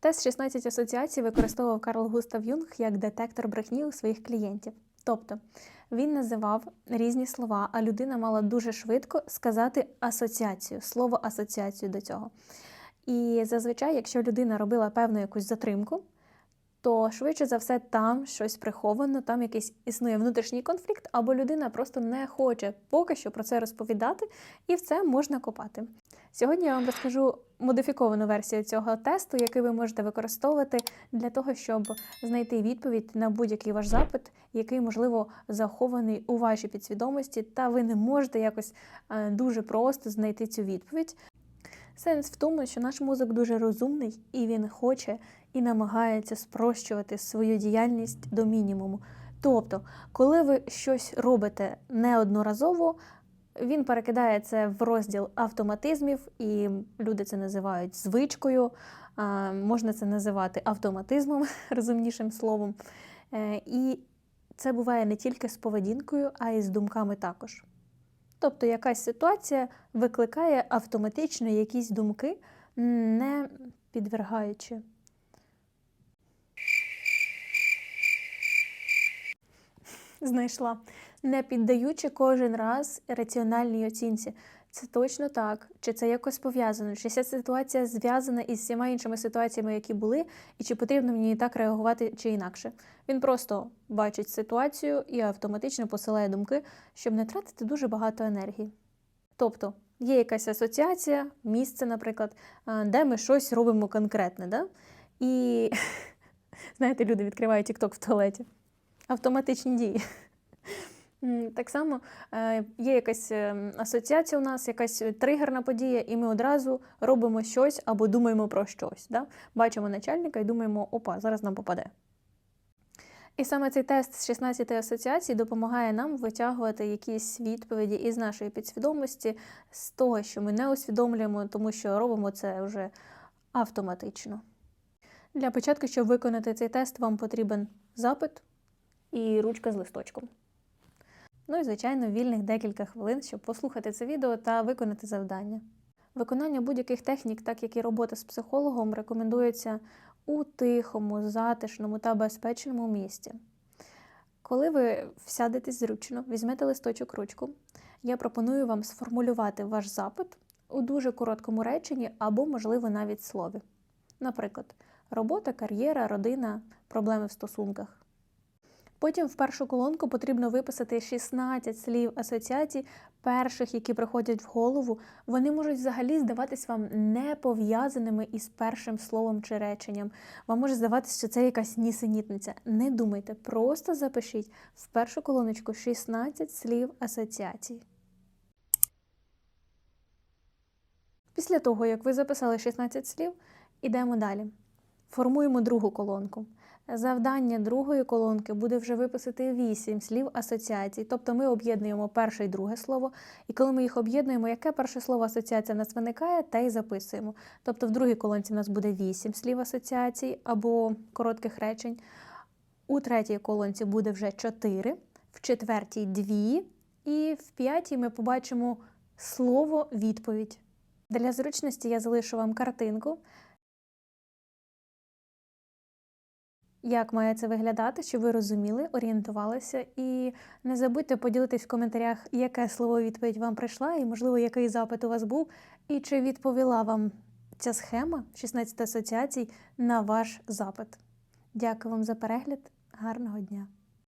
Тест 16 асоціацій використовував Карл Густав Юнг як детектор брехні у своїх клієнтів. Тобто він називав різні слова, а людина мала дуже швидко сказати асоціацію, слово асоціацію до цього. І зазвичай, якщо людина робила певну якусь затримку, то швидше за все там щось приховано, там якийсь існує внутрішній конфлікт, або людина просто не хоче поки що про це розповідати, і в це можна копати. Сьогодні я вам розкажу модифіковану версію цього тесту, який ви можете використовувати для того, щоб знайти відповідь на будь-який ваш запит, який, можливо, захований у вашій підсвідомості, та ви не можете якось е, дуже просто знайти цю відповідь. Сенс в тому, що наш мозок дуже розумний і він хоче і намагається спрощувати свою діяльність до мінімуму. Тобто, коли ви щось робите неодноразово, він перекидає це в розділ автоматизмів, і люди це називають звичкою, можна це називати автоматизмом, розумнішим словом. Е, І це буває не тільки з поведінкою, а й з думками також. Тобто якась ситуація викликає автоматично якісь думки, не підвергаючи. Знайшла, не піддаючи кожен раз раціональній оцінці. Це точно так, чи це якось пов'язано, чи ця ситуація зв'язана із всіма іншими ситуаціями, які були, і чи потрібно мені так реагувати чи інакше. Він просто бачить ситуацію і автоматично посилає думки, щоб не тратити дуже багато енергії. Тобто є якась асоціація, місце, наприклад, де ми щось робимо конкретне. Да? І знаєте, люди відкривають TikTok в туалеті. Автоматичні дії. Так само е, є якась е, асоціація у нас, якась тригерна подія, і ми одразу робимо щось або думаємо про щось. Да? Бачимо начальника і думаємо, опа, зараз нам попаде. І саме цей тест з 16 асоціацій допомагає нам витягувати якісь відповіді із нашої підсвідомості, з того, що ми не усвідомлюємо, тому що робимо це вже автоматично. Для початку, щоб виконати цей тест, вам потрібен запит і ручка з листочком. Ну і, звичайно, вільних декілька хвилин, щоб послухати це відео та виконати завдання. Виконання будь-яких технік, так як і робота з психологом, рекомендується у тихому, затишному та безпечному місці. Коли ви сядетесь зручно, візьмете листочок ручку, я пропоную вам сформулювати ваш запит у дуже короткому реченні або, можливо, навіть слові. Наприклад, робота, кар'єра, родина, проблеми в стосунках. Потім в першу колонку потрібно виписати 16 слів асоціацій, перших, які приходять в голову. Вони можуть взагалі здаватись вам не пов'язаними із першим словом чи реченням. Вам може здаватися, що це якась нісенітниця. Не думайте, просто запишіть в першу колоночку 16 слів асоціацій. Після того, як ви записали 16 слів, ідемо далі. Формуємо другу колонку. Завдання другої колонки буде вже виписати 8 слів асоціацій. Тобто ми об'єднуємо перше і друге слово, і коли ми їх об'єднуємо, яке перше слово асоціація в нас виникає, те й записуємо. Тобто в другій колонці в нас буде 8 слів асоціацій або коротких речень. У третій колонці буде вже 4, в четвертій 2, і в п'ятій ми побачимо слово відповідь. Для зручності я залишу вам картинку. Як має це виглядати, щоб ви розуміли, орієнтувалися, і не забудьте поділитись в коментарях, яке слово відповідь вам прийшла, і, можливо, який запит у вас був, і чи відповіла вам ця схема 16 асоціацій на ваш запит. Дякую вам за перегляд. Гарного дня!